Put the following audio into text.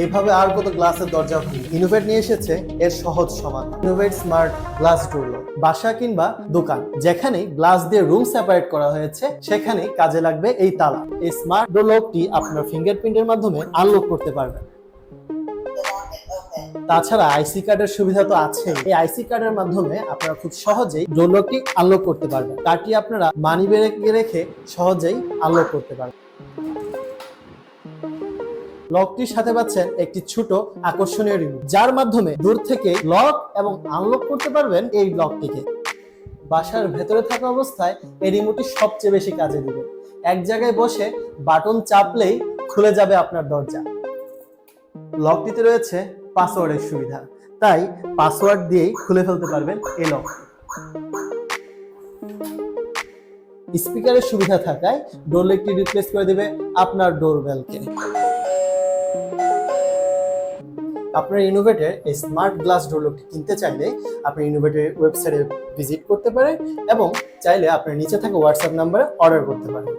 এইভাবে আর কত গ্লাসের দরজা ভাঙবে ইনোভেট নিয়ে এসেছে এর সহজ সমাধান। ইনোভেট স্মার্ট গ্লাস ডোর বাসা কিংবা দোকান যেখানে গ্লাস দিয়ে রুম সেপারেট করা হয়েছে সেখানে কাজে লাগবে এই তালা। এই স্মার্ট ডোর লকটি আপনার ফিঙ্গারপ্রিন্টের মাধ্যমে আনলক করতে পারবেন। তাছাড়া আইসি কার্ডের সুবিধা তো আছে এই আইসি কার্ডের মাধ্যমে আপনারা খুব সহজেই ডোর লকটি আনলক করতে পারবেন। কার্ডটি আপনারা মানি ব্যাগে রেখে সহজেই আনলক করতে পারবেন। লকটির সাথে পাচ্ছেন একটি ছোট আকর্ষণীয় রিমোট, যার মাধ্যমে দূর থেকে লক এবং আনলক করতে পারবেন এই লকটিকে। বাসার ভেতরে থাকা অবস্থায় এই রিমোটটি সবচেয়ে বেশি কাজে দিবে। এক জায়গায় বসে বাটন চাপলেই খুলে যাবে আপনার দরজা। লকটিতে রয়েছে পাসওয়ার্ডের সুবিধা, তাই পাসওয়ার্ড দিয়েই খুলে ফেলতে পারবেন এই লক স্পিকারের সুবিধা থাকায় ডোর লকটি রিপ্লেস করে দেবে আপনার ডোরবেলকে। আপনার ইনোভেটের এই স্মার্ট গ্লাস ডোরলকটি কিনতে চাইলে আপনি ইনোভেটের ওয়েবসাইটে ভিজিট করতে পারেন এবং চাইলে আপনার নিচে থাকা হোয়াটসঅ্যাপ নাম্বারে অর্ডার করতে পারেন।